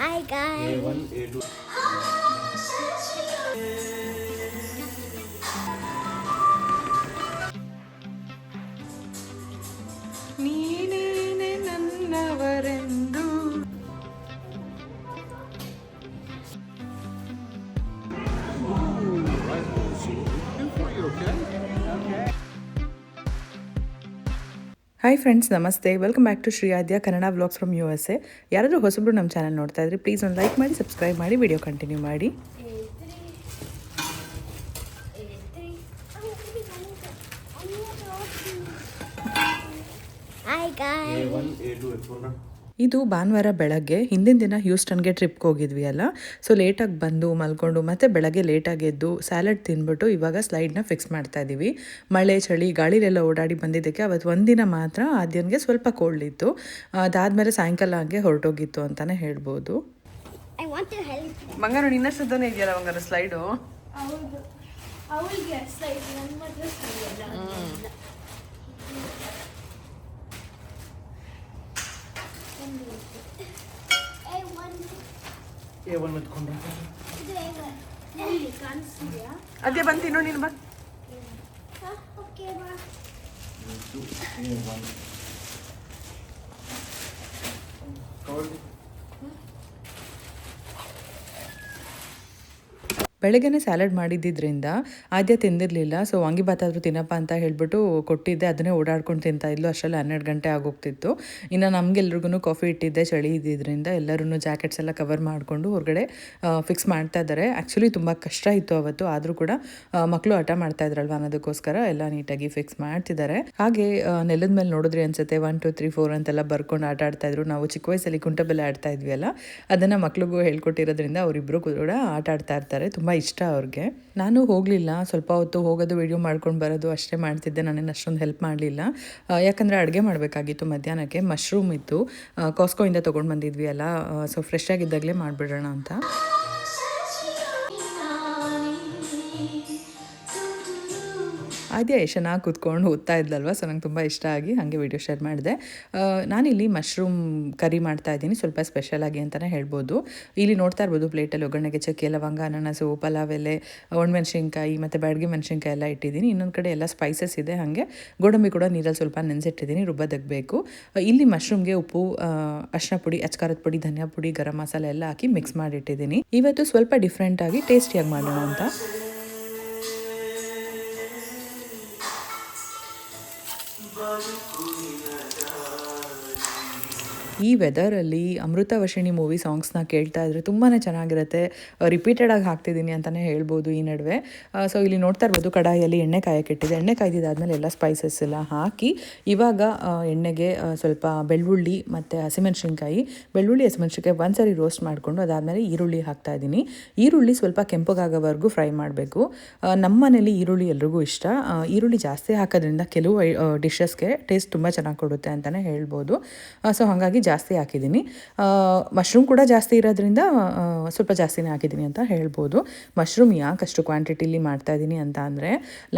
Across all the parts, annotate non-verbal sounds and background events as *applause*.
Hi guys. A1, A2. Hi friends ನಮಸ್ತೆ. Welcome back to Shri Aadya Kannada vlogs from U S A ಯಾರಾದರೂ ಹೊಸಬ್ರು ನಮ್ಮ channel ನೋಡ್ತಾ ಇದ್ರೆ ಪ್ಲೀಸ್ ಒಂದು ಲೈಕ್ ಮಾಡಿ ಸಬ್ಸ್ಕ್ರೈಬ್ ಮಾಡಿ ವಿಡಿಯೋ ಕಂಟಿನ್ಯೂ ಮಾಡಿ. Hi guys. A1, A2, ಎತ್ಕೊಂಡ ಇದು ಭಾನುವಾರ ಬೆಳಗ್ಗೆ ಹಿಂದಿನ ದಿನ ಹ್ಯೂಸ್ಟನ್ಗೆ ಟ್ರಿಪ್ಗೆ ಹೋಗಿದ್ವಿ ಅಲ್ಲ? ಸೊ ಲೇಟಾಗಿ ಬಂದು ಮಲ್ಕೊಂಡು ಮತ್ತೆ ಬೆಳಗ್ಗೆ ಲೇಟಾಗಿ ಎದ್ದು ಸ್ಯಾಲಡ್ ತಿಂದ್ಬಿಟ್ಟು ಇವಾಗ ಸ್ಲೈಡ್ನ ಫಿಕ್ಸ್ ಮಾಡ್ತಾ ಇದ್ದೀವಿ ಮಳೆ ಚಳಿ ಗಾಳಿಲೆಲ್ಲ ಓಡಾಡಿ ಬಂದಿದ್ದಕ್ಕೆ ಅವತ್ತು ಒಂದಿನ ಮಾತ್ರ ಆದ್ಯನ್ಗೆ ಸ್ವಲ್ಪ ಕೋಲ್ಡ್ ಇತ್ತು. ಅದಾದಮೇಲೆ ಸಾಯಂಕಾಲ ಹಾಗೆ ಹೊರಟೋಗಿತ್ತು ಅಂತಲೇ ಹೇಳ್ಬೋದು. I ನಿನ್ನ ನಿನ್ನಷ್ಟುದ್ದಾನೆ ಇದೆಯಲ್ಲ ಮಂಗಾರು ಸ್ಲೈಡು ಅವಳಿಗೆ ಸ್ಲೈಡ್ ನನ್ನ ಮಾತ್ರ ಸರಿಯಲ್ಲ A1 ಎತ್ಕೊಂಡ ಕಾಣಿಸ್ತಿದ್ಯಾ ಅದೇ ಬಂತು ನೋಡಿ ನೀನು ಬಾ. ಓಕೆ ಬಾ A1. ಕವರ್ ಬೆಳಗ್ಗೆನೇ ಸ್ಯಾಲಡ್ ಮಾಡಿದ್ದರಿಂದ ಆದ್ಯ ತಿಂದಿರಲಿಲ್ಲ. ಸೊ ವಾಂಗಿಭಾತ್ ಆದರೂ ತಿನ್ನಪ್ಪ ಅಂತ ಹೇಳ್ಬಿಟ್ಟು ಕೊಟ್ಟಿದ್ದೆ. ಅದನ್ನೇ ಓಡಾಡ್ಕೊಂಡು ತಿಂತಾ ಇದ್ಲು. ಅಷ್ಟರಲ್ಲಿ ಹನ್ನೆರಡು ಗಂಟೆ ಆಗೋಗ್ತಿತ್ತು. ಇನ್ನು ನಮಗೆಲ್ರಿಗೂ ಕಾಫಿ ಇಟ್ಟಿದ್ದೆ, ಚಳಿ ಇದ್ದಿದ್ದರಿಂದ ಎಲ್ಲರೂ ಜಾಕೆಟ್ಸ್ ಎಲ್ಲ ಕವರ್ ಮಾಡಿಕೊಂಡು ಹೊರಗಡೆ ಫಿಕ್ಸ್ ಮಾಡ್ತಾ ಇದ್ದಾರೆ. ಆ್ಯಕ್ಚುಲಿ ತುಂಬ ಕಷ್ಟ ಇತ್ತು ಅವತ್ತು. ಆದರೂ ಕೂಡ ಮಕ್ಕಳು ಹಠ ಮಾಡ್ತಾ ಇದ್ರಲ್ವ ಅನ್ನೋದಕ್ಕೋಸ್ಕರ ಎಲ್ಲ ನೀಟಾಗಿ ಫಿಕ್ಸ್ ಮಾಡ್ತಿದ್ದಾರೆ. ಹಾಗೆ ನೆಲದ ಮೇಲೆ ನೋಡಿದ್ರೆ ಅನ್ಸುತ್ತೆ ಒನ್ ಟು ತ್ರೀ ಫೋರ್ ಅಂತೆಲ್ಲ ಬರ್ಕೊಂಡು ಆಟ ಆಡ್ತಾ ಇದ್ರು. ನಾವು ಚಿಕ್ಕ ವಯಸ್ಸಲ್ಲಿ ಕುಂಟಬೆಲ್ಲ ಆಡ್ತಾ ಇದ್ವಿ ಅಲ್ಲ? ಅದನ್ನು ಮಕ್ಳಿಗೂ ಹೇಳ್ಕೊಟ್ಟಿರೋದ್ರಿಂದ ಅವರಿಬ್ಬರು ಕೂಡ ಆಟ ಆಡ್ತಾ ಇರ್ತಾರೆ. ತುಂಬ ಇಷ್ಟ ಅವ್ರಿಗೆ. ನಾನು ಹೋಗಲಿಲ್ಲ. ಸ್ವಲ್ಪ ಹೊತ್ತು ಹೋಗೋದು ವೀಡಿಯೋ ಮಾಡ್ಕೊಂಡು ಬರೋದು ಅಷ್ಟೇ ಮಾಡ್ತಿದ್ದೆ. ನಾನೇನು ಅಷ್ಟೊಂದು ಹೆಲ್ಪ್ ಮಾಡಲಿಲ್ಲ. ಯಾಕಂದರೆ ಅಡುಗೆ ಮಾಡಬೇಕಾಗಿತ್ತು ಮಧ್ಯಾಹ್ನಕ್ಕೆ. ಮಶ್ರೂಮ್ ಇತ್ತು. ಕಾಸ್ಕೋಯಿಂದ ತೊಗೊಂಡು ಬಂದಿದ್ವಿ ಅಲ್ಲ. ಸೊ ಫ್ರೆಶ್ ಆಗಿದ್ದಾಗಲೇ ಮಾಡಿಬಿಡೋಣ ಅಂತ. ಆದ್ಯ ಚೆನ್ನಾಗಿ ಕೂತ್ಕೊಂಡು ಓದ್ತಾ ಇದ್ದಲ್ವ ಸೊ ನಂಗೆ ತುಂಬ ಇಷ್ಟ ಆಗಿ ಹಾಗೆ ವಿಡಿಯೋ ಶೇರ್ ಮಾಡಿದೆ. ನಾನಿಲ್ಲಿ ಮಶ್ರೂಮ್ ಕರಿ ಮಾಡ್ತಾ ಇದ್ದೀನಿ, ಸ್ವಲ್ಪ ಸ್ಪೆಷಲ್ ಆಗಿ ಅಂತಲೇ ಹೇಳ್ಬೋದು. ಇಲ್ಲಿ ನೋಡ್ತಾ ಇರ್ಬೋದು ಪ್ಲೇಟಲ್ಲಿ ಒಗ್ಗರಣೆಗೆ ಚಕ್ಕೆ, ಲವಂಗ, ಅನಾನಸು, ಪಲಾವ್ ಎಲೆ, ಒಣಮೆಣ್ಸಿನ್ಕಾಯಿ ಮತ್ತು ಬ್ಯಾಡಗಿ ಮೆಣಸಿನ್ಕಾಯಿ ಎಲ್ಲ ಇಟ್ಟಿದ್ದೀನಿ. ಇನ್ನೊಂದು ಕಡೆ ಎಲ್ಲ ಸ್ಪೈಸಸ್ ಇದೆ ಹಾಗೆ. ಗೋಡಂಬಿ ಕೂಡ ನೀರಲ್ಲಿ ಸ್ವಲ್ಪ ನೆನೆಸಿಟ್ಟಿದ್ದೀನಿ ರುಬ್ಬದಗಬೇಕು ಇಲ್ಲಿ ಮಶ್ರೂಮ್ಗೆ ಉಪ್ಪು ಅರಿಶಿನ ಪುಡಿ, ಅಚ್ಕಾರದ ಪುಡಿ, ಧನಿಯಾ ಪುಡಿ, ಗರಂ ಮಸಾಲೆ ಎಲ್ಲ ಹಾಕಿ ಮಿಕ್ಸ್ ಮಾಡಿಟ್ಟಿದ್ದೀನಿ. ಇವತ್ತು ಸ್ವಲ್ಪ ಡಿಫ್ರೆಂಟಾಗಿ ಟೇಸ್ಟಿಯಾಗಿ ಮಾಡೋಣ ಅಂತ. ಈ ವೆದರಲ್ಲಿ ಅಮೃತ ವರ್ಷಿಣಿ ಮೂವಿ ಸಾಂಗ್ಸ್ನ ಕೇಳ್ತಾ ಇದ್ರೆ ತುಂಬಾ ಚೆನ್ನಾಗಿರುತ್ತೆ. ರಿಪೀಟೆಡ್ ಆಗಿ ಹಾಕ್ತಿದ್ದೀನಿ ಅಂತಲೇ ಹೇಳ್ಬೋದು ಈ ನಡುವೆ. ಸೊ ಇಲ್ಲಿ ನೋಡ್ತಾ ಇರ್ಬೋದು ಕಡಾಯಲ್ಲಿ ಎಣ್ಣೆ ಕಾಯಕ್ಕಿಟ್ಟಿದೆ ಎಣ್ಣೆ ಕಾಯ್ದಿದ್ದಾದ್ಮೇಲೆ ಎಲ್ಲ ಸ್ಪೈಸಸ್ ಎಲ್ಲ ಹಾಕಿ ಇವಾಗ ಎಣ್ಣೆಗೆ ಸ್ವಲ್ಪ ಬೆಳ್ಳುಳ್ಳಿ ಮತ್ತು ಹಸಿಮೆಣ್ಸಿನ್ಕಾಯಿ. ಬೆಳ್ಳುಳ್ಳಿ, ಹಸಿಮೆಣ್ಸಿನ್ಕಾಯಿ ಒಂದ್ಸರಿ ರೋಸ್ಟ್ ಮಾಡಿಕೊಂಡು ಅದಾದಮೇಲೆ ಈರುಳ್ಳಿ ಹಾಕ್ತಾ ಇದ್ದೀನಿ. ಈರುಳ್ಳಿ ಸ್ವಲ್ಪ ಕೆಂಪಗಾಗೋವರೆಗೂ ಫ್ರೈ ಮಾಡಬೇಕು. ನಮ್ಮ ಮನೇಲಿ ಈರುಳ್ಳಿ ಎಲ್ರಿಗೂ ಇಷ್ಟ. ಈರುಳ್ಳಿ ಜಾಸ್ತಿ ಹಾಕೋದ್ರಿಂದ ಕೆಲವು ಡಿಶಸ್ಗೆ ಟೇಸ್ಟ್ ತುಂಬ ಚೆನ್ನಾಗಿ ಕೊಡುತ್ತೆ ಅಂತಲೇ ಹೇಳ್ಬೋದು. ಸೊ ಹಾಗಾಗಿ ಜಾಸ್ತಿ ಹಾಕಿದ್ದೀನಿ. ಮಶ್ರೂಮ್ ಕೂಡ ಜಾಸ್ತಿ ಇರೋದ್ರಿಂದ ಸ್ವಲ್ಪ ಜಾಸ್ತಿನೇ ಹಾಕಿದ್ದೀನಿ ಅಂತ ಹೇಳ್ಬೋದು. ಮಶ್ರೂಮ್ ಯಾಕೆ ಅಷ್ಟು ಕ್ವಾಂಟಿಟಿಲಿ ಮಾಡ್ತಾ ಇದ್ದೀನಿ ಅಂತ ಅಂದರೆ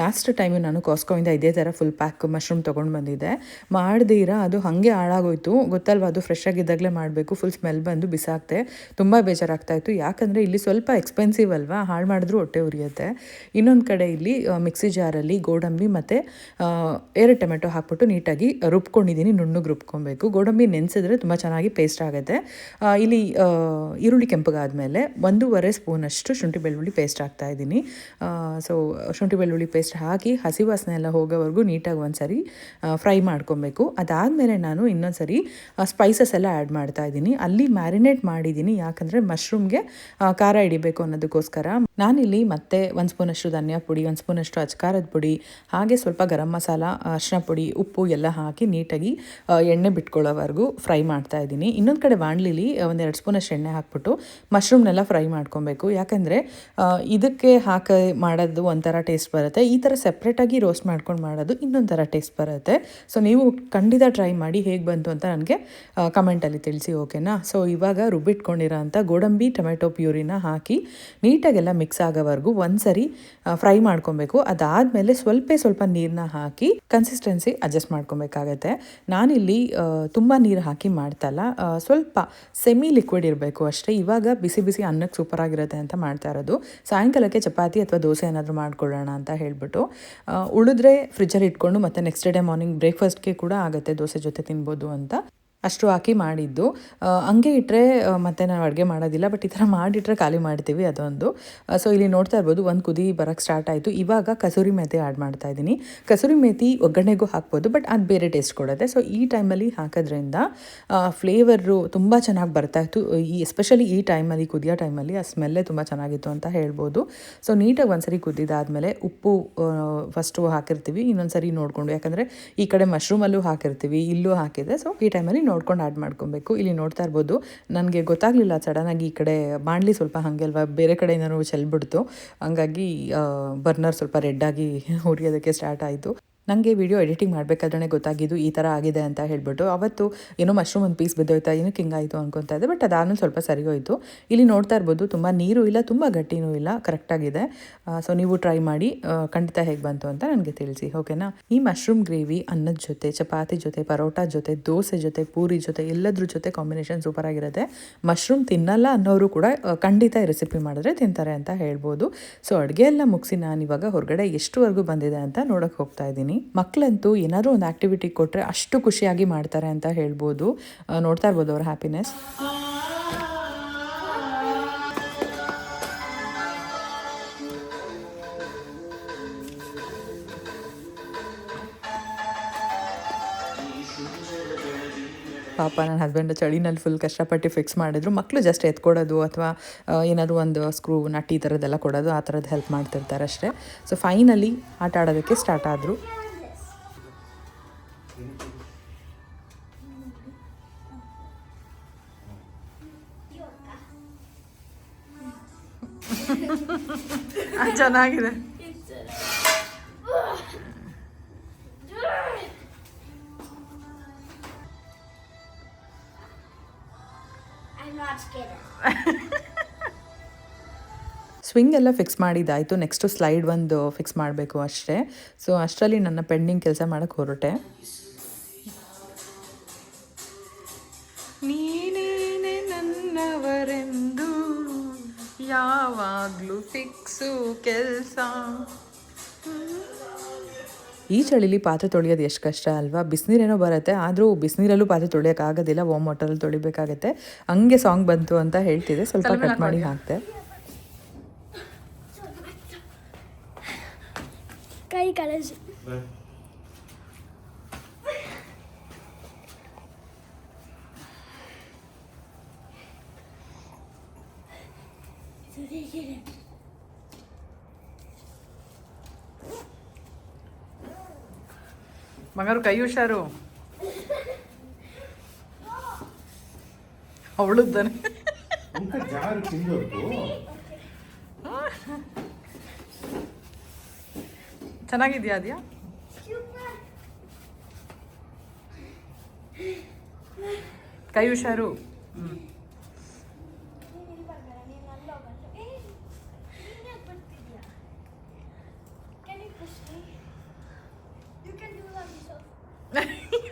ಲಾಸ್ಟ್ ಟೈಮು ನಾನು ಕಾಸ್ಕೋಯಿಂದ ಇದೇ ಥರ ಫುಲ್ ಪ್ಯಾಕ್ ಮಶ್ರೂಮ್ ತೊಗೊಂಡು ಬಂದಿದ್ದೆ. ಮಾಡ್ದಿರ, ಅದು ಹಾಗೆ ಹಾಳಾಗೋಯ್ತು. ಗೊತ್ತಲ್ವ, ಅದು ಫ್ರೆಶ್ ಆಗಿದ್ದಾಗಲೇ ಮಾಡಬೇಕು ಫುಲ್ ಸ್ಮೆಲ್ ಬಂದು ಬಿಸಾಕ್ತೆ. ತುಂಬ ಬೇಜಾರಾಗ್ತಾಯಿತ್ತು ಯಾಕಂದರೆ ಇಲ್ಲಿ ಸ್ವಲ್ಪ ಎಕ್ಸ್ಪೆನ್ಸಿವ್ ಅಲ್ವಾ, ಹಾಳು ಮಾಡಿದ್ರೂ ಹೊಟ್ಟೆ ಉರಿಯುತ್ತೆ. ಇನ್ನೊಂದು ಕಡೆ ಇಲ್ಲಿ ಮಿಕ್ಸಿ ಜಾರಲ್ಲಿ ಗೋಡಂಬಿ ಮತ್ತು ಎರಡು ಟೊಮೆಟೊ ಹಾಕ್ಬಿಟ್ಟು ನೀಟಾಗಿ ರುಬ್ಕೊಂಡಿದ್ದೀನಿ, ನುಣ್ಣಗೆ ರುಬ್ಕೊಬೇಕು. ಗೋಡಂಬಿ ನೆನೆಸಿದ್ರೆ ತುಂಬ ಚೆನ್ನಾಗಿ ಪೇಸ್ಟ್ ಆಗುತ್ತೆ. ಇಲ್ಲಿ ಈರುಳ್ಳಿ ಕೆಂಪಗಾದ್ಮೇಲೆ ಒಂದೂವರೆ ಸ್ಪೂನಷ್ಟು ಶುಂಠಿ ಬೆಳ್ಳುಳ್ಳಿ ಪೇಸ್ಟ್ ಹಾಕ್ತಾ ಇದ್ದೀನಿ. ಸೊ ಶುಂಠಿ ಬೆಳ್ಳುಳ್ಳಿ ಪೇಸ್ಟ್ ಹಾಕಿ ಹಸಿ ವಾಸನೆ ಎಲ್ಲ ಹೋಗೋವರೆಗೂ ನೀಟಾಗಿ ಒಂದ್ಸರಿ ಫ್ರೈ ಮಾಡ್ಕೊಬೇಕು. ಅದಾದಮೇಲೆ ನಾನು ಇನ್ನೊಂದು ಸರಿ ಸ್ಪೈಸಸ್ ಎಲ್ಲ ಆ್ಯಡ್ ಮಾಡ್ತಾ ಇದ್ದೀನಿ. ಅಲ್ಲಿ ಮ್ಯಾರಿನೇಟ್ ಮಾಡಿದ್ದೀನಿ. ಯಾಕಂದರೆ ಮಶ್ರೂಮ್ಗೆ ಖಾರ ಹಿಡಿಬೇಕು ಅನ್ನೋದಕ್ಕೋಸ್ಕರ. ನಾನಿಲ್ಲಿ ಮತ್ತೆ ಒಂದು ಸ್ಪೂನಷ್ಟು ಧನಿಯಾ ಪುಡಿ, ಒಂದು ಸ್ಪೂನಷ್ಟು ಅಚ್ಕಾರದ ಪುಡಿ, ಹಾಗೆ ಸ್ವಲ್ಪ ಗರಂ ಮಸಾಲ, ಅರಿಶಿನ ಪುಡಿ, ಉಪ್ಪು ಎಲ್ಲ ಹಾಕಿ ನೀಟಾಗಿ ಎಣ್ಣೆ ಬಿಟ್ಕೊಳ್ಳೋವರೆಗೂ ಫ್ರೈ ಮಾಡ್ತಾ ಇದ್ದೀನಿ. ಇನ್ನೊಂದು ಕಡೆ ಬಾಣಲಿಲಿ ಒಂದೆರಡು ಸ್ಪೂನಷ್ಟು ಎಣ್ಣೆ ಹಾಕ್ಬಿಟ್ಟು ಮಶ್ರೂಮ್ನೆಲ್ಲ ಫ್ರೈ ಮಾಡ್ಕೊಬೇಕು. ಯಾಕಂದರೆ ಇದಕ್ಕೆ ಹಾಕಿ ಮಾಡೋದು ಒಂಥರ ಟೇಸ್ಟ್ ಬರುತ್ತೆ. ಈ ಥರ ಸಪ್ರೇಟಾಗಿ ರೋಸ್ಟ್ ಮಾಡ್ಕೊಂಡು ಮಾಡೋದು ಇನ್ನೊಂದು ಟೇಸ್ಟ್ ಬರುತ್ತೆ. ಸೊ ನೀವು ಖಂಡಿತ ಟ್ರೈ ಮಾಡಿ ಹೇಗೆ ಬಂತು ಅಂತ ನನಗೆ ಕಮೆಂಟಲ್ಲಿ ತಿಳಿಸಿ ಓಕೆನಾ ಸೊ ಇವಾಗ ರುಬ್ಬಿಟ್ಕೊಂಡಿರೋ ಅಂಥ ಗೋಡಂಬಿ, ಟೊಮೆಟೊ ಪ್ಯೂರಿನ ಹಾಕಿ ನೀಟಾಗೆಲ್ಲ ಮಿಕ್ಸ್ ಆಗೋವರೆಗೂ ಒಂದ್ಸರಿ ಫ್ರೈ ಮಾಡ್ಕೊಬೇಕು. ಅದಾದಮೇಲೆ ಸ್ವಲ್ಪ ಸ್ವಲ್ಪ ನೀರನ್ನ ಹಾಕಿ ಕನ್ಸಿಸ್ಟೆನ್ಸಿ ಅಡ್ಜಸ್ಟ್ ಮಾಡ್ಕೊಬೇಕಾಗತ್ತೆ. ನಾನಿಲ್ಲಿ ತುಂಬ ನೀರು ಹಾಕಿ ಮಾಡ್ತಲ್ಲ. ಸ್ವಲ್ಪ ಸೆಮಿ ಲಿಕ್ವಿಡ್ ಇರಬೇಕು ಅಷ್ಟೇ. ಇವಾಗ ಬಿಸಿ ಬಿಸಿ ಅನ್ನಕ್ಕೆ ಸೂಪರ್ ಆಗಿರುತ್ತೆ ಅಂತ ಮಾಡ್ತಾ ಇರೋದು. ಸಾಯಂಕಾಲಕ್ಕೆ ಚಪಾತಿ ಅಥವಾ ದೋಸೆ ಏನಾದರೂ ಮಾಡ್ಕೊಳ್ಳೋಣ ಅಂತ ಹೇಳ್ಬಿಟ್ಟು ಉಳಿದ್ರೆ ಫ್ರಿಜ್ಜಲ್ಲಿ ಇಟ್ಕೊಂಡು ಮತ್ತೆ ನೆಕ್ಸ್ಟ್ ಡೇ ಮಾರ್ನಿಂಗ್ ಬ್ರೇಕ್ಫಾಸ್ಟ್ಗೆ ಕೂಡ ಆಗುತ್ತೆ ದೋಸೆ ಜೊತೆ ತಿನ್ಬೋದು ಅಂತ. ಅಷ್ಟು ಹಾಕಿ ಮಾಡಿದ್ದು. ಹಂಗೆ ಇಟ್ಟರೆ ಮತ್ತೆ ನಾವು ಅಡುಗೆ ಮಾಡೋದಿಲ್ಲ, ಬಟ್ ಈ ಥರ ಮಾಡಿಟ್ರೆ ಖಾಲಿ ಮಾಡ್ತೀವಿ ಅದೊಂದು. ಸೊ ಇಲ್ಲಿ ನೋಡ್ತಾ ಇರ್ಬೋದು, ಒಂದು ಕುದಿ ಬರೋಕ್ಕೆ ಸ್ಟಾರ್ಟ್ ಆಯಿತು. ಇವಾಗ ಕಸೂರಿ ಮೇಥಿ ಆ್ಯಡ್ ಮಾಡ್ತಾ ಇದ್ದೀನಿ. ಕಸೂರಿ ಮೇಥಿ ಒಗ್ಗರಣೆಗೂ ಹಾಕ್ಬೋದು, ಬಟ್ ಅದು ಬೇರೆ ಟೇಸ್ಟ್ ಕೊಡುತ್ತೆ. ಸೊ ಈ ಟೈಮಲ್ಲಿ ಹಾಕೋದ್ರಿಂದ ಫ್ಲೇವರು ತುಂಬ ಚೆನ್ನಾಗಿ ಬರ್ತಾ ಇತ್ತು. ಈ ಎಸ್ಪೆಷಲಿ ಈ ಟೈಮಲ್ಲಿ ಕುದಿಯೋ ಟೈಮಲ್ಲಿ ಆ ಸ್ಮೆಲ್ಲೇ ತುಂಬ ಚೆನ್ನಾಗಿತ್ತು ಅಂತ ಹೇಳ್ಬೋದು. ಸೊ ನೀಟಾಗಿ ಒಂದ್ಸರಿ ಕುದಿದಾದಮೇಲೆ ಉಪ್ಪು ಫಸ್ಟು ಹಾಕಿರ್ತೀವಿ ಇನ್ನೊಂದು ಸರಿ ನೋಡಿಕೊಂಡು. ಯಾಕಂದರೆ ಈ ಕಡೆ ಮಶ್ರೂಮಲ್ಲೂ ಹಾಕಿರ್ತೀವಿ, ಇಲ್ಲೂ ಹಾಕಿದೆ ಸೊ ಈ ಟೈಮಲ್ಲಿ ನೋಡ್ಕೊಂಡು ಆ್ಯಡ್ ಮಾಡ್ಕೊಬೇಕು. ಇಲ್ಲಿ ನೋಡ್ತಾ ಇರ್ಬೋದು, ನನಗೆ ಗೊತ್ತಾಗಲಿಲ್ಲ ಸಡನ್ನಾಗಿ ಈ ಕಡೆ ಬಾಣಲಿ ಸ್ವಲ್ಪ ಹಾಗೆ ಅಲ್ವಾ ಬೇರೆ ಕಡೆ ಏನಾದ್ರು ಚೆಲ್ಬಿಡ್ತು. ಹಂಗಾಗಿ ಬರ್ನರ್ ಸ್ವಲ್ಪ ರೆಡ್ಡಾಗಿ *laughs* ಹುರಿಯೋದಕ್ಕೆ ಸ್ಟಾರ್ಟ್ ಆಯಿತು. ನನಗೆ ವಿಡಿಯೋ ಎಡಿಟಿಂಗ್ ಮಾಡಬೇಕಾದ್ರೆ ಗೊತ್ತಾಗಿದ್ದು ಈ ಥರ ಆಗಿದೆ ಅಂತ ಹೇಳ್ಬಿಟ್ಟು ಅವತ್ತು ಏನೋ ಮಶ್ರೂಮ್ ಒಂದು ಪೀಸ್ ಬಿದ್ದೋಯ್ತಾ ಏನಕ್ಕೆ ಹಿಂಗಾಯಿತು ಅನ್ಕೊತಾ ಇದ್ದೆ. ಬಟ್ ಅದಾದ್ಮೇಲೆ ಸ್ವಲ್ಪ ಸರಿ ಹೋಯಿತು. ಇಲ್ಲಿ ನೋಡ್ತಾ ಇರ್ಬೋದು, ತುಂಬ ನೀರು ಇಲ್ಲ, ತುಂಬ ಗಟ್ಟಿನೂ ಇಲ್ಲ ಕರೆಕ್ಟಾಗಿದೆ ಸೊ ನೀವು ಟ್ರೈ ಮಾಡಿ ಖಂಡಿತ ಹೇಗೆ ಬಂತು ಅಂತ ನನಗೆ ತಿಳಿಸಿ ಓಕೆನಾ ಈ ಮಶ್ರೂಮ್ ಗ್ರೇವಿ ಅನ್ನದ ಜೊತೆ, ಚಪಾತಿ ಜೊತೆ, ಪರೋಟ ಜೊತೆ, ದೋಸೆ ಜೊತೆ, ಪೂರಿ ಜೊತೆ, ಎಲ್ಲದ್ರ ಜೊತೆ ಕಾಂಬಿನೇಷನ್ ಸೂಪರ್ ಆಗಿರುತ್ತೆ. ಮಶ್ರೂಮ್ ತಿನ್ನಲ್ಲ ಅನ್ನೋರು ಕೂಡ ಖಂಡಿತ ರೆಸಿಪಿ ಮಾಡಿದ್ರೆ ತಿಂತಾರೆ ಅಂತ ಹೇಳ್ಬೋದು. ಸೊ ಅಡುಗೆ ಎಲ್ಲ ಮುಗಿಸಿ ನಾನು ಇವಾಗ ಹೊರಗಡೆ ಎಷ್ಟುವರೆಗೂ ಬಂದಿದೆ ಅಂತ ನೋಡೋಕೆ ಹೋಗ್ತಾ ಇದ್ದೀನಿ. ಮಕ್ಕಳಂತೂ ಏನಾದರೂ ಒಂದು ಆ್ಯಕ್ಟಿವಿಟಿ ಕೊಟ್ಟರೆ ಅಷ್ಟು ಖುಷಿಯಾಗಿ ಮಾಡ್ತಾರೆ ಅಂತ ಹೇಳ್ಬೋದು. ನೋಡ್ತಾ ಇರ್ಬೋದು ಅವ್ರ ಹ್ಯಾಪಿನೆಸ್ ಪಾಪ ನನ್ನ ಹಸ್ಬೆಂಡ್ ಚಳಿನಲ್ಲಿ ಫುಲ್ ಕಷ್ಟಪಟ್ಟು ಫಿಕ್ಸ್ ಮಾಡಿದ್ರು. ಮಕ್ಕಳು ಜಸ್ಟ್ ಎತ್ಕೊಡೋದು ಅಥವಾ ಏನಾದರೂ ಒಂದು ಸ್ಕ್ರೂ ನಟ್ ಈ ಥರದ್ದೆಲ್ಲ ಕೊಡೋದು ಆ ಥರದ್ದು ಹೆಲ್ಪ್ ಮಾಡ್ತಿರ್ತಾರೆ ಅಷ್ಟೇ. ಸೊ ಫೈನಲಿ ಆಟ ಆಡೋದಕ್ಕೆ ಸ್ಟಾರ್ಟ್ ಆದರು. ಚೆನ್ನಾಗಿದೆ. ಸ್ವಿಂಗ್ ಎಲ್ಲ ಫಿಕ್ಸ್ ಮಾಡಿದ್ದಾಯಿತು. ನೆಕ್ಸ್ಟು ಸ್ಲೈಡ್ ಒಂದು ಫಿಕ್ಸ್ ಮಾಡಬೇಕು ಅಷ್ಟೇ. ಸೊ ಅಷ್ಟರಲ್ಲಿ ನನ್ನ ಪೆಂಡಿಂಗ್ ಕೆಲಸ ಮಾಡೋಕ್ಕೆ ಹೊರಟೆ. ಕೆಲಸ. ಈ ಚಳಿಲಿ ಪಾತ್ರೆ ತೊಳೆಯೋದು ಎಷ್ಟು ಕಷ್ಟ ಅಲ್ವಾ? ಬಿಸಿನೀರೇನೋ ಬರುತ್ತೆ ಆದರೂ ಬಿಸಿನೀರಲ್ಲೂ ಪಾತ್ರೆ ತೊಳೆಯೋಕ್ಕಾಗೋದಿಲ್ಲ ವಾಮ್ ವಾಟರಲ್ಲಿ ತೊಳಿಬೇಕಾಗತ್ತೆ. ಹಂಗೆ ಸಾಂಗ್ ಬಂತು ಅಂತ ಹೇಳ್ತಿದೆ ಸ್ವಲ್ಪ ಕಟ್ ಮಾಡಿ ಹಾಕ್ತೆ ಕೈ ಕಳಿಸಿ ಮಗರು ಕೈ ಹುಷಾರು ಅವಳದ್ದಾನೆ ಚೆನ್ನಾಗಿದ್ಯಾ ಅದ್ಯಾ ಕೈ ಹುಷಾರು ಹ್ಞೂ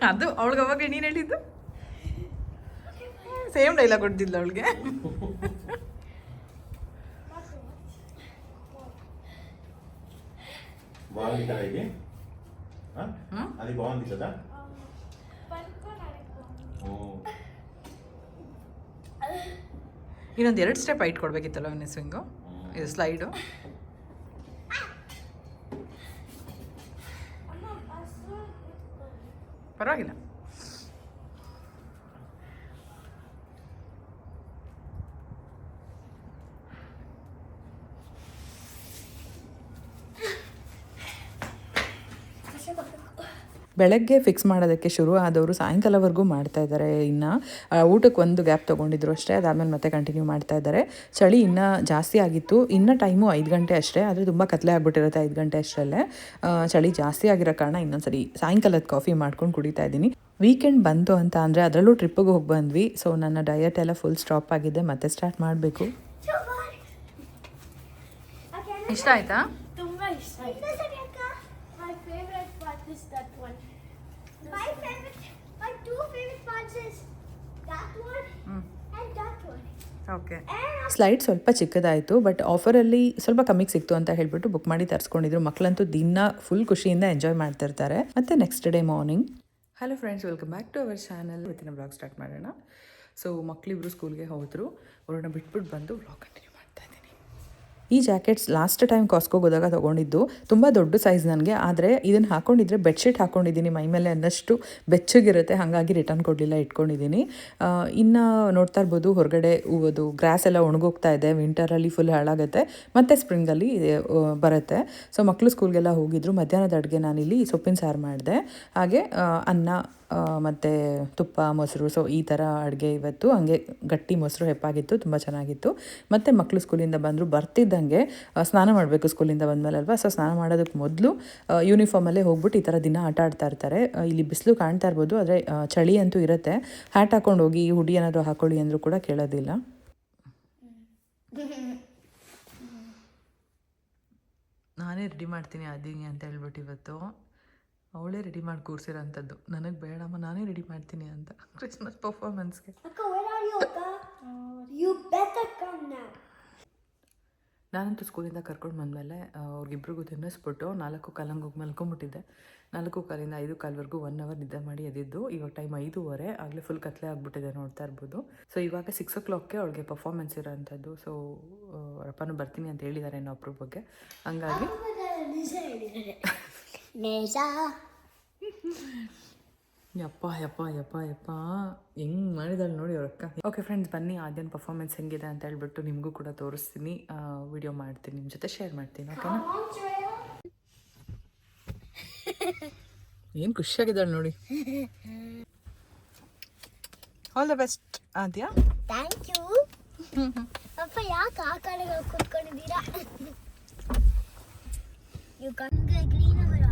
ಅದು ಅವಳಿಗೆ ಅವಾಗ ನೀನು ಹೇಳಿದ್ದು ಸೇಮ್ ಡೈಲಾಗ್ ಕೊಡ್ತಿದ್ಲ ಅವಳಿಗೆ బాగుంది కదా ఇది ఆ? Hmm? అది బాగుంది కదా ఓ ಇನ್ನೊಂದು ಎರಡು ಸ್ಟೆಪ್ ಐಟ್ ಕೊಡ್ಬೇಕಿತ್ತಲ್ಲ ಅವನ ಸ್ವಿಂಗು ಇದು ಸ್ಲೈಡು para Águila. ಬೆಳಗ್ಗೆ ಫಿಕ್ಸ್ ಮಾಡೋದಕ್ಕೆ ಶುರು ಆದವರು ಸಾಯಂಕಾಲವರೆಗೂ ಮಾಡ್ತಾ ಇದ್ದಾರೆ. ಇನ್ನು ಊಟಕ್ಕೆ ಒಂದು ಗ್ಯಾಪ್ ತೊಗೊಂಡಿದ್ರು ಅಷ್ಟೇ ಅದಾದಮೇಲೆ ಮತ್ತೆ ಕಂಟಿನ್ಯೂ ಮಾಡ್ತಾ ಇದ್ದಾರೆ. ಚಳಿ ಇನ್ನೂ ಜಾಸ್ತಿ ಆಗಿತ್ತು. ಇನ್ನು ಟೈಮು ಐದು ಗಂಟೆ ಅಷ್ಟೇ ಆದರೆ ತುಂಬ ಕತ್ಲೆ ಆಗಿಬಿಟ್ಟಿರುತ್ತೆ ಐದು ಗಂಟೆ ಅಷ್ಟರಲ್ಲೇ. ಚಳಿ ಜಾಸ್ತಿ ಆಗಿರೋ ಕಾರಣ ಇನ್ನೊಂದ್ಸರಿ ಸಾಯಂಕಾಲದ ಕಾಫಿ ಮಾಡ್ಕೊಂಡು ಕುಡಿತಾ ಇದ್ದೀನಿ. ವೀಕೆಂಡ್ ಬಂತು ಅಂತ ಅಂದರೆ ಅದರಲ್ಲೂ ಟ್ರಿಪ್ಪಿಗೆ ಹೋಗಿ ಬಂದ್ವಿ. ಸೊ ನನ್ನ ಡಯಟ್ ಎಲ್ಲ ಫುಲ್ ಸ್ಟಾಪ್ ಆಗಿದೆ. ಮತ್ತೆ ಸ್ಟಾರ್ಟ್ ಮಾಡಬೇಕು. ಇಷ್ಟ ಆಯ್ತಾ? ತುಂಬ ಇಷ್ಟ ಆಯ್ತು my favourite part is that one My favorite, my two favorite parts is that one and that one. Okay And slide ಸ್ವಲ್ಪ ಚಿಕ್ಕದಾಯಿತು ಬಟ್ ಆಫರಲ್ಲಿ ಸ್ವಲ್ಪ ಕಮ್ಮಿಗೆ ಸಿಕ್ತು ಅಂತ ಹೇಳ್ಬಿಟ್ಟು ಬುಕ್ ಮಾಡಿ ತರಿಸ್ಕೊಂಡಿದ್ರು. ಮಕ್ಕಳಂತೂ ದಿನ ಫುಲ್ ಖುಷಿಯಿಂದ ಎಂಜಾಯ್ ಮಾಡ್ತಿರ್ತಾರೆ. ಮತ್ತೆ next day morning hello friends welcome back to our channel ಇವತ್ತಿನ ಬ್ಲಾಗ್ ಸ್ಟಾರ್ಟ್ ಮಾಡೋಣ. ಸೊ ಮಕ್ಕಳಿಬ್ರು ಸ್ಕೂಲ್ಗೆ ಹೋದರು. ಅವ್ರನ್ನ ಬಿಟ್ಬಿಟ್ಟು ಬಂದು ಬ್ಲಾಗ್ ಕಂಟಿನ್ಯೂ ಈ ಜಾಕೆಟ್ಸ್ ಲಾಸ್ಟ್ ಟೈಮ್ ಕಾಸ್ಕೋಗೆ ಹೋದಾಗ ತೊಗೊಂಡಿದ್ದು ತುಂಬ ದೊಡ್ಡ ಸೈಜ್ ನನಗೆ. ಆದರೆ ಇದನ್ನು ಹಾಕೊಂಡಿದ್ರೆ ಬೆಡ್ಶೀಟ್ ಹಾಕೊಂಡಿದ್ದೀನಿ ಮೈ ಮೇಲೆ ಅನ್ನಷ್ಟು ಬೆಚ್ಚಗಿರುತ್ತೆ. ಹಾಗಾಗಿ ರಿಟರ್ನ್ ಕೊಡಲಿಲ್ಲ, ಇಟ್ಕೊಂಡಿದ್ದೀನಿ. ಇನ್ನು ನೋಡ್ತಾ ಇರ್ಬೋದು, ಹೊರಗಡೆ ಅದು ಗ್ರಾಸ್ ಎಲ್ಲ ಒಣಗೋಗ್ತಾ ಇದೆ. ವಿಂಟರಲ್ಲಿ ಫುಲ್ ಹಾಳಾಗುತ್ತೆ. ಮತ್ತು ಸ್ಪ್ರಿಂಗಲ್ಲಿ ಬರುತ್ತೆ. ಸೊ ಮಕ್ಕಳು ಸ್ಕೂಲ್ಗೆಲ್ಲ ಹೋಗಿದ್ರು. ಮಧ್ಯಾಹ್ನದ ಅಡುಗೆ ನಾನಿಲ್ಲಿ ಸೊಪ್ಪಿನ ಸಾರು ಮಾಡಿದೆ. ಹಾಗೆ ಅನ್ನ ಮತ್ತು ತುಪ್ಪ, ಮೊಸರು ಸೊ ಈ ಥರ ಅಡುಗೆ ಇವತ್ತು ಹಂಗೆ ಗಟ್ಟಿ ಮೊಸರು ಹೆಪ್ಪಾಗಿತ್ತು, ತುಂಬ ಚೆನ್ನಾಗಿತ್ತು. ಮತ್ತು ಮಕ್ಕಳು ಸ್ಕೂಲಿಂದ ಬಂದರು, ಬರ್ತಿದ್ದಂಗೆ ಸ್ನಾನ ಮಾಡಬೇಕು ಸ್ಕೂಲಿಂದ ಬಂದಮೇಲೆ ಅಲ್ವಾ ಸೊ ಸ್ನಾನ ಮಾಡೋದಕ್ಕೆ ಮೊದಲು ಯೂನಿಫಾರ್ಮಲ್ಲೇ ಹೋಗ್ಬಿಟ್ಟು ಈ ಥರ ದಿನ ಆಟ ಆಡ್ತಾ ಇರ್ತಾರೆ. ಇಲ್ಲಿ ಬಿಸಿಲು ಕಾಣ್ತಾ ಇರ್ಬೋದು, ಆದರೆ ಚಳಿ ಅಂತೂ ಇರುತ್ತೆ. ಹ್ಯಾಟ್ ಹಾಕೊಂಡು ಹೋಗಿ ಹುಡಿ ಏನಾದರೂ ಹಾಕೊಳ್ಳಿ ಅಂದರೂ ಕೂಡ ಕೇಳೋದಿಲ್ಲ. ನಾನೇ ರೆಡಿ ಮಾಡ್ತೀನಿ, ಅದೀನಿ ಅಂತ ಹೇಳ್ಬಿಟ್ಟು ಇವತ್ತು. ಅವಳೇ ರೆಡಿ ಮಾಡಿ ಕೂರಿಸಿರೋಂಥದ್ದು. ನನಗೆ ಬೇಡಮ್ಮ ನಾನೇ ರೆಡಿ ಮಾಡ್ತೀನಿ ಅಂತ ಕ್ರಿಸ್ಮಸ್ ಪರ್ಫಾರ್ಮೆನ್ಸ್ಗೆ now. ನಾನಂತೂ ಸ್ಕೂಲಿಂದ ಕರ್ಕೊಂಡು ಬಂದಮೇಲೆ ಅವ್ರಿಗಿಬ್ರಿಗೂ ತಿನ್ನಿಸ್ಬಿಟ್ಟು ನಾಲ್ಕು ಕಾಲಂಗೆ ಹೋಗಿ ಮಲ್ಕೊಂಬಿಟ್ಟಿದ್ದೆ. ನಾಲ್ಕು ಕಾಲಿಂದ ಐದು ಕಾಲ್ವರೆಗೂ ಒನ್ ಅವರ್ ನಿದ್ದೆ ಮಾಡಿ ಎದ್ದಿದ್ದು. ಇವಾಗ ಟೈಮ್ ಐದೂವರೆ ಆಗಲೇ ಫುಲ್ ಕತ್ಲೆ ಆಗಿಬಿಟ್ಟಿದೆ ನೋಡ್ತಾ ಇರ್ಬೋದು. ಸೊ ಇವಾಗ ಸಿಕ್ಸ್ ಓ ಕ್ಲಾಕ್ಗೆ ಅವಳಿಗೆ ಪರ್ಫಾರ್ಮೆನ್ಸ್ ಇರೋಂಥದ್ದು. ಸೊ ಅವರಪ್ಪನೂ ಬರ್ತೀನಿ ಅಂತ ಹೇಳಿದ್ದಾರೆ ಇನ್ನೊಬ್ಬರ ಬಗ್ಗೆ. ಹಂಗಾಗಿ Neza. ಯಪ್ಪ ಯಪ್ಪ ಯಪ್ಪ ಯಪ್ಪ. ಹೆಂಗೆ ಮಾಡಿದಾಳೆ ನೋಡಿ ಅವ್ರಕ್ಕ ಓಕೆ ಫ್ರೆಂಡ್ಸ್ ಬನ್ನಿ. ಆದ್ಯನ್ ಪರ್ಫಾರ್ಮೆನ್ಸ್ ಹೆಂಗಿದೆ ಅಂತ ಹೇಳ್ಬಿಟ್ಟು ನಿಮಗೂ ಕೂಡ ತೋರಿಸ್ತೀನಿ. ವಿಡಿಯೋ ಮಾಡ್ತೀನಿ. ನಿಮ್ಮ ಜೊತೆ ಶೇರ್ ಮಾಡ್ತೀನಿ ಓಕೆನಾ ಏನು ಖುಷಿಯಾಗಿದ್ದಾಳೆ ನೋಡಿ. All the best Aadya. Thank you ಅಪ್ಪ ಯಾಕೆ ಆ ಕಡೆ ಹೋಗಿ ಕೂತ್ಕೊಂಡಿದ್ದೀರಾ over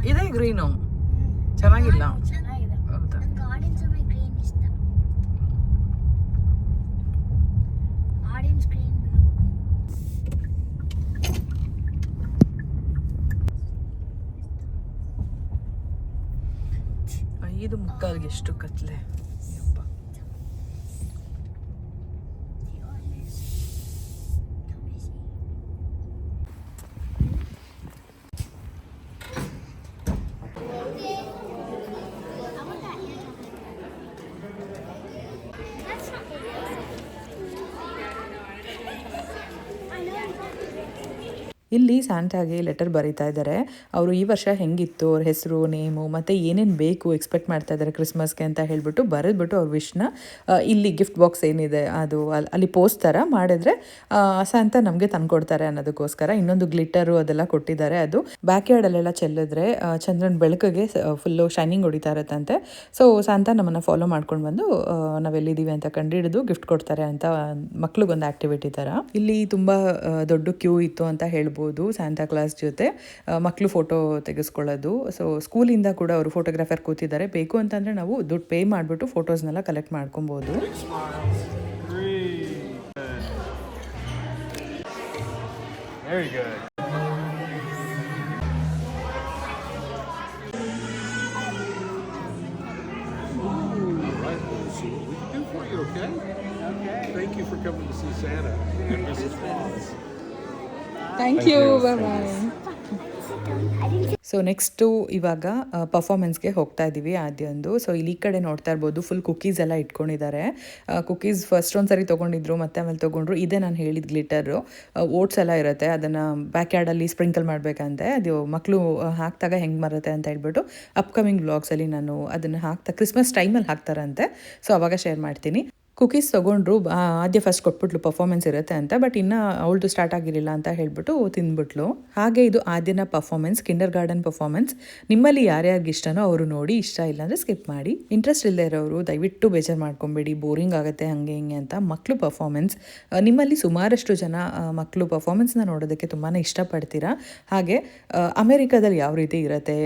ಇದೇ ಗ್ರೀನು. ಚೆನ್ನಾಗಿಲ್ಲ. ಚೆನ್ನಾಗಿದೆ ಹೌದಾ ಐದು ಮುಕ್ಕಾಲ್ಗೆ ಎಷ್ಟು ಕತ್ಲೆ ಯಪ್ಪ That's not I know. ಇಲ್ಲಿ ಸ್ಯಾಂಟಾಗೆ ಲೆಟರ್ ಬರೀತಾ ಇದ್ದಾರೆ. ಅವರು ಈ ವರ್ಷ ಹೆಂಗಿತ್ತು, ಅವ್ರ ಹೆಸರು, ನೇಮು, ಮತ್ತು ಏನೇನು ಬೇಕು ಎಕ್ಸ್ಪೆಕ್ಟ್ ಮಾಡ್ತಾ ಇದ್ದಾರೆ ಕ್ರಿಸ್ಮಸ್ಗೆ ಅಂತ ಹೇಳಿಬಿಟ್ಟು ಬರೆದ್ಬಿಟ್ಟು ಅವ್ರ ವಿಶ್ನ ಇಲ್ಲಿ ಗಿಫ್ಟ್ ಬಾಕ್ಸ್ ಏನಿದೆ ಅದು ಅಲ್ಲಿ ಪೋಸ್ಟ್ ಥರ ಮಾಡಿದ್ರೆ ಸ್ಯಾಂತ ನಮಗೆ ತಂದ್ಕೊಡ್ತಾರೆ ಅನ್ನೋದಕ್ಕೋಸ್ಕರ ಇನ್ನೊಂದು ಗ್ಲಿಟರು ಅದೆಲ್ಲ ಕೊಟ್ಟಿದ್ದಾರೆ. ಅದು ಬ್ಯಾಕ್ ಯಾರ್ಡಲ್ಲೆಲ್ಲ ಚೆಲ್ಲಿದ್ರೆ ಚಂದ್ರನ ಬೆಳಕಿಗೆ ಫುಲ್ಲು ಶೈನಿಂಗ್ ಹೊಡಿತಾ ಇರುತ್ತಂತೆ. ಸೊ ಸ್ಯಾಂತ ನಮ್ಮನ್ನು ಫಾಲೋ ಮಾಡ್ಕೊಂಡು ಬಂದು ನಾವು ನಾವೆಲ್ಲಿದ್ದೀವಿ ಅಂತ ಕಂಡುಹಿಡಿದು ಗಿಫ್ಟ್ ಕೊಡ್ತಾರೆ ಅಂತ ಮಕ್ಳಿಗೊಂದು ಆಕ್ಟಿವಿಟಿ ಥರ ಇಲ್ಲಿ ತುಂಬ ದೊಡ್ಡ ಕ್ಯೂ ಇತ್ತು ಅಂತ ಹೇಳ್ಬೋದು. ಸ್ಯಾಂಟಾ ಕ್ಲಾಸ್ ಜೊತೆ ಮಕ್ಕಳು ಫೋಟೋ ತೆಗೆಸ್ಕೊಳ್ಳೋದು ಸೊ ಸ್ಕೂಲಿಂದ ಕೂಡ ಅವರು ಫೋಟೋಗ್ರಾಫರ್ ಕೂತಿದ್ದಾರೆ ಬೇಕು ಅಂತಂದರೆ ನಾವು ದುಡ್ಡು ಪೇ ಮಾಡಿಬಿಟ್ಟು ಫೋಟೋಸ್ನೆಲ್ಲ ಕಲೆಕ್ಟ್ ಮಾಡ್ಕೊಬೋದು Okay. Thank you for coming to see Santa and Mrs. Claus. Thank you bye so next ಇವಾಗ ಪರ್ಫಾಮೆನ್ಸ್ಗೆ ಹೋಗ್ತಾ ಇದ್ದೀವಿ ಆದ್ಯಂದು. ಸೊ ಇಲ್ಲಿ ಈ ಕಡೆ ನೋಡ್ತಾ ಇರ್ಬೋದು ಫುಲ್ ಕುಕೀಸ್ ಎಲ್ಲ ಇಟ್ಕೊಂಡಿದ್ದಾರೆ. ಕುಕೀಸ್ ಫಸ್ಟ್ ಒಂದು ಸರಿ ತೊಗೊಂಡಿದ್ರು ಮತ್ತೆ ಆಮೇಲೆ ತೊಗೊಂಡ್ರು. ಇದೇ ನಾನು ಹೇಳಿದ ಗ್ಲಿಟರು ಓಟ್ಸ್ ಎಲ್ಲ ಇರುತ್ತೆ. ಅದನ್ನು ಬ್ಯಾಕ್ ಯಾರ್ಡಲ್ಲಿ ಸ್ಪ್ರಿಂಕಲ್ ಮಾಡಬೇಕಂತೆ. ಅದು ಮಕ್ಕಳು ಹಾಕ್ತಾಗ ಹೆಂಗೆ ಬರುತ್ತೆ ಅಂತ ಹೇಳ್ಬಿಟ್ಟು ಅಪ್ಕಮಿಂಗ್ ಬ್ಲಾಗ್ಸಲ್ಲಿ ನಾನು ಅದನ್ನು ಹಾಕ್ತಾ ಕ್ರಿಸ್ಮಸ್ ಟೈಮಲ್ಲಿ ಹಾಕ್ತಾರಂತೆ. ಸೊ ಅವಾಗ ಶೇರ್ ಮಾಡ್ತೀನಿ. ಕುಕೀಸ್ ತೊಗೊಂಡ್ರು ಆದ್ಯ ಫಸ್ಟ್ ಕೊಟ್ಬಿಟ್ಲು ಪರ್ಫಾರ್ಮೆನ್ಸ್ ಇರುತ್ತೆ ಅಂತ ಬಟ್ ಇನ್ನು ಅವಳದು ಸ್ಟಾರ್ಟ್ ಆಗಿರಲಿಲ್ಲ ಅಂತ ಹೇಳ್ಬಿಟ್ಟು ತಿಂದ್ಬಿಟ್ಲು. ಹಾಗೆ ಇದು ಆದ್ಯನ ಪರ್ಫಾರ್ಮೆನ್ಸ್ ಕಿಂಡರ್ ಗಾರ್ಡನ್ ಪರ್ಫಾರ್ಮೆನ್ಸ್ ನಿಮ್ಮಲ್ಲಿ ಯಾರ್ಯಾರಿಗೆ ಇಷ್ಟನೋ ಅವರು ನೋಡಿ, ಇಷ್ಟ ಇಲ್ಲ ಅಂದರೆ ಸ್ಕಿಪ್ ಮಾಡಿ. ಇಂಟ್ರೆಸ್ಟ್ ಇಲ್ಲದೆ ಇರೋರು ದಯವಿಟ್ಟು ಬೇಜಾರು ಮಾಡ್ಕೊಬೇಡಿ ಬೋರಿಂಗ್ ಆಗುತ್ತೆ, ಹಂಗೆ ಹಿಂಗೆ ಅಂತ ಮಕ್ಕಳು ಪರ್ಫಾರ್ಮೆನ್ಸ್ ನಿಮ್ಮಲ್ಲಿ ಸುಮಾರಷ್ಟು ಜನ ಮಕ್ಕಳು ಪರ್ಫಾರ್ಮೆನ್ಸ್ನ ನೋಡೋದಕ್ಕೆ ತುಂಬಾ ಇಷ್ಟಪಡ್ತೀರಾ? ಹಾಗೆ ಅಮೆರಿಕಾದಲ್ಲಿ ಯಾವ ರೀತಿ ಇರುತ್ತೆ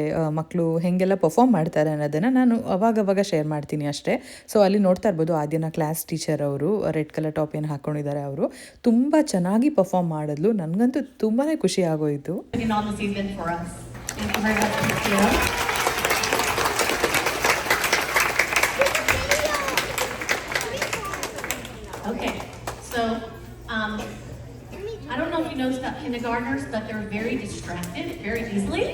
ಮಕ್ಕಳು ಹೆಂಗೆಲ್ಲ ಪರ್ಫಾರ್ಮ್ ಮಾಡ್ತಾರೆ ಅನ್ನೋದನ್ನು ನಾನು ಅವಾಗವಾಗ ಶೇರ್ ಮಾಡ್ತೀನಿ ಅಷ್ಟೇ. ಸೊ ಅಲ್ಲಿ ನೋಡ್ತಾ ಇರ್ಬೋದು ಆದ್ಯನ ಕ್ಲಾಸ್ ಟೀಚರ್ ಅವರು ರೆಡ್ ಕಲರ್ ಟಾಪ್ ಏನು ಹಾಕ್ಕೊಂಡಿದ್ದಾರೆ ಅವರು ತುಂಬ ಚೆನ್ನಾಗಿ ಪರ್ಫಾರ್ಮ್ ಮಾಡಿದ್ಲು ನನಗಂತೂ ತುಂಬಾ ಖುಷಿ ಆಗೋಯಿತು um, I but they're very distracted very easily.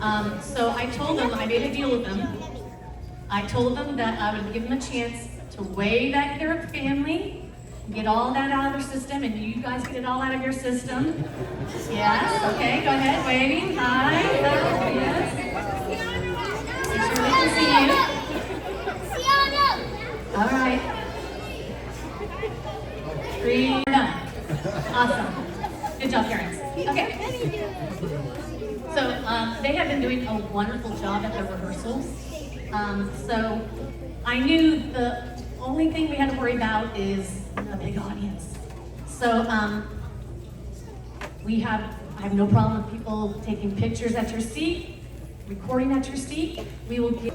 Um, so I told them, I made a deal with them. I told them that I would give them a chance to wave at their family, get all that out of their system, and you guys get it all out of your system. Yes, okay, go ahead, waving, hi, hi, yes. Sure they can see you. All right. Three, done. Awesome. Good job, parents. Okay. So um, they have been doing a wonderful job at the rehearsals. Um, so I knew the only thing we had to worry about is a big audience. So um, we have, I have no problem with people taking pictures at your seat, recording at your seat. We will give.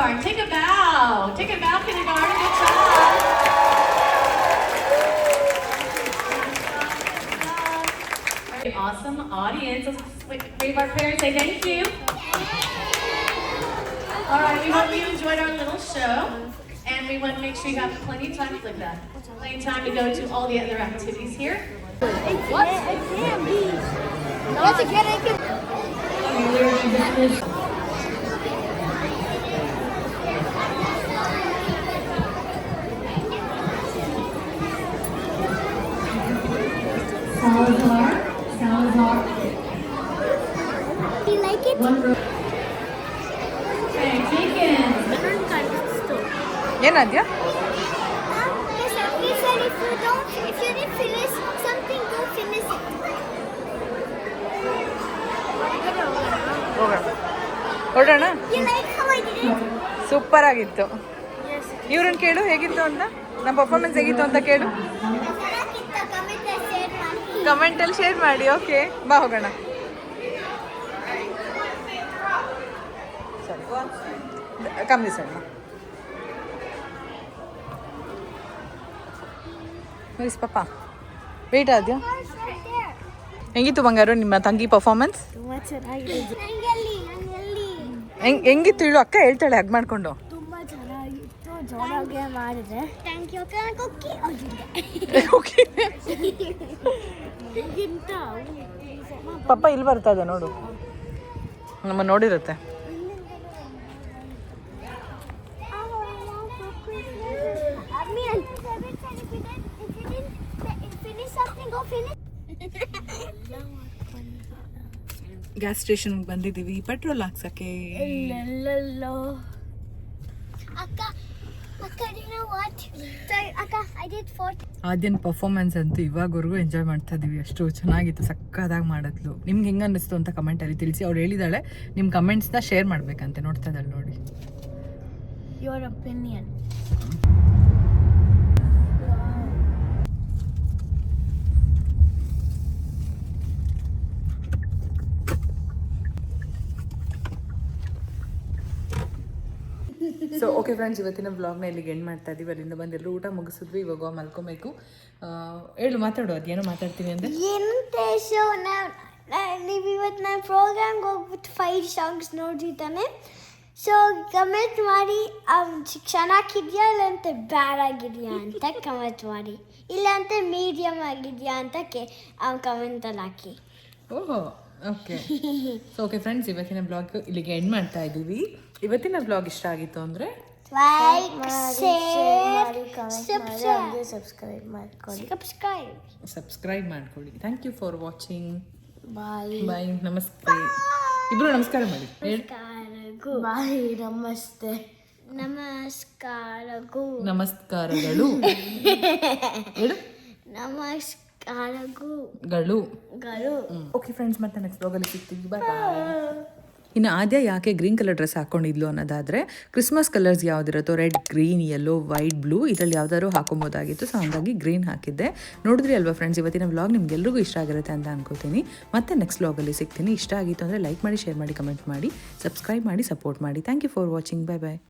kindergarten. Take a bow. Take a bow, kindergarten. Good job. Awesome audience. Let's wave our parents say thank you. All right, we hope you enjoyed our little show. And we want to make sure you have plenty of time to like that. Plenty of time to go to all the other activities here. What? It can be. Not to get it. Finish it. ಹೋಗೋಣ. ಹೊರಡೋಣ? Super ಆಗಿತ್ತು. ಇವ್ರನ್ನ ಕೇಳು ಹೇಗಿತ್ತು ಅಂತ? ನಮ್ಮ performance ಹೇಗಿತ್ತು ಅಂತ ಕೇಳು. ಕಮೆಂಟಲ್ಲಿ ಶೇರ್ ಮಾಡಿ. ಓಕೆ ಬಾ ಹೋಗೋಣ. ಸಣ್ಣ ಮಿಸ್ ಪಾಪ. ವೇಟ್ ಆದ್ಯಾ? ಹೆಂಗಿತ್ತು ಬಂಗಾರು ನಿಮ್ಮ ತಂಗಿ ಪರ್ಫಾರ್ಮೆನ್ಸ್ ಹೆಂಗ್ ಹೆಂಗಿತ್ತು ಇಳು ಅಕ್ಕ ಹೇಳ್ತಾಳೆ ಹಗ್ ಮಾಡ್ಕೊಂಡು? ಪಪ್ಪ ಇಲ್ಲಿ ಬರ್ತಾ ಇದೆ ನೋಡು. ನಮ್ಮ ನೋಡಿರುತ್ತೆ. ಗ್ಯಾಸ್ ಸ್ಟೇಷನ್ ಬಂದಿದ್ದೀವಿ. ಪೆಟ್ರೋಲ್ ಹಾಕ್ಸಕ್ಕೆ. ಎಲ್ಲೆಲ್ಲೋ ಅಕ್ಕ. ಆದ್ಯನ್ ಪರ್ಫಾರ್ಮೆನ್ಸ್ ಅಂತೂ ಇವಾಗವರೆಗೂ ಎಂಜಾಯ್ ಮಾಡ್ತಾ ಇದೀವಿ. ಅಷ್ಟು ಚೆನ್ನಾಗಿತ್ತು ಸಕ್ಕದಾಗಿ ಮಾಡಿದ್ಲು. ನಿಮ್ಗೆ ಹೆಂಗ ಅನ್ನಿಸ್ತು ಅಂತ ಕಮೆಂಟಲ್ಲಿ ತಿಳಿಸಿ. ಅವ್ರು ಹೇಳಿದಾಳೆ ನಿಮ್ಮ ಕಮೆಂಟ್ಸ್ನ ಶೇರ್ ಮಾಡ್ಬೇಕಂತೆ. ನೋಡ್ತಾ ಇದ್ದಾಳೆ ನೋಡಿ. Your opinion. So okay friends ಇವತ್ತಿನ ವ್ಲಾಗ್ನ ಇಲ್ಲಿಗೆ ಎಂಡ್ ಮಾಡ್ತಾ ಇದೀವಿ. ಅಲ್ಲಿಂದ ಬಂದೆಲ್ಲರೂ ಊಟ ಮುಗಿಸಿದ್ವಿ. ಇವಾಗ ಮಲ್ಕೊಬೇಕು ಹೇಳು ಮಾತಾಡು. ಅದೇನೋ ಮಾತಾಡ್ತೀನಿ ಅಂದ್ರೆ? ನೀವು ಇವತ್ತು ನಾನು ಪ್ರೋಗ್ರಾಮ್ಗೆ ಹೋಗ್ಬಿಟ್ಟು ಫೈವ್ ಸಾಂಗ್ಸ್ ನೋಡಿದ್ದಾನೆ ಸೊ ಕಮೆಂಟ್ ಮಾಡಿ ಚೆನ್ನಾಗಿದೆಯಾ ಇಲ್ಲಂತ ಬ್ಯಾಡ್ ಆಗಿದೆಯಾ ಅಂತ ಕಮೆಂಟ್ ಮಾಡಿ. ಇಲ್ಲಾಂತ ಮೀಡಿಯಮ್ ಆಗಿದೆಯಾ ಅಂತ ಕೆ ಕಮೆಂಟಲ್ಲಿ ಹಾಕಿ. ಓಹೋ ಓಕೆ ಸೊ ಓಕೆ ಫ್ರೆಂಡ್ಸ್ ಇವತ್ತಿನ ಬ್ಲಾಗ್ ಇಲ್ಲಿಗೆ ಎಂಡ್ ಮಾಡ್ತಾ ಇದ್ದೀವಿ ಇವತ್ತಿನ ಬ್ಲಾಗ್ ಇಷ್ಟ ಆಗಿತ್ತು ಅಂದರೆ? ಲೈಕ್ ಶೇರ್ ಸಬ್ಸ್ಕ್ರೈಬ್ ಮಾಡ್ಕೊಳ್ಳಿ. ಸಬ್ಸ್ಕ್ರೈಬ್ ಮಾಡ್ಕೊಳ್ಳಿ. Thank you for watching bye bye ನಮಸ್ತೆ. ಇಬ್ರು ನಮಸ್ಕಾರ ಮಾಡಿ. ಬಾಯ್ ನಮಸ್ತೆ. ನಮಸ್ಕಾರಗೂ. ನಮಸ್ಕಾರಗಳು. *laughs* ಹೇಳು. ನಮಸ್ಕಾರಗಳು ಗಳು. ಗಳು. ಓಕೆ ಫ್ರೆಂಡ್ಸ್ ಮತ್ತೆ ನೆಕ್ಸ್ಟ್ ಬ್ಲಾಗಲ್ಲಿ ಸಿಗ್ತೀವಿ. ಬಾಯ್ ಇನ್ನು ಆದ್ಯ ಯಾಕೆ ಗ್ರೀನ್ ಕಲರ್ ಡ್ರೆಸ್ ಹಾಕೊಂಡಿದ್ಲು ಅನ್ನೋದಾದರೆ Christmas colours ಯಾವುದಿರುತ್ತೋ, red, green yellow white blue ಇದರಲ್ಲಿ ಯಾವ್ದಾದ್ರು ಹಾಕೊಬೋದಾಗಿತ್ತು. ಸೊ ಹಂಗಾಗಿ ಗ್ರೀನ್ ಹಾಕಿದ್ದೆ. ನೋಡಿದ್ರಿ ಅಲ್ವಾ ಫ್ರೆಂಡ್ಸ್ ಇವತ್ತಿನ ವ್ಲಾಗ್ ನಿಮ್ಗೆಲ್ರಿಗೂ ಇಷ್ಟ ಆಗಿರುತ್ತೆ ಅಂತ ಅನ್ಕೋತೀನಿ. ಮತ್ತೆ ನೆಕ್ಸ್ಟ್ ವ್ಲಾಗಲ್ಲಿ ಸಿಗ್ತೀನಿ. ಇಷ್ಟ ಆಗಿತ್ತು ಅಂದರೆ ಲೈಕ್ ಮಾಡಿ ಶೇರ್ ಮಾಡಿ ಕಮೆಂಟ್ ಮಾಡಿ ಸಬ್ಸ್ಕ್ರೈಬ್ ಮಾಡಿ ಸಪೋರ್ಟ್ ಮಾಡಿ. Thank you for watching bye bye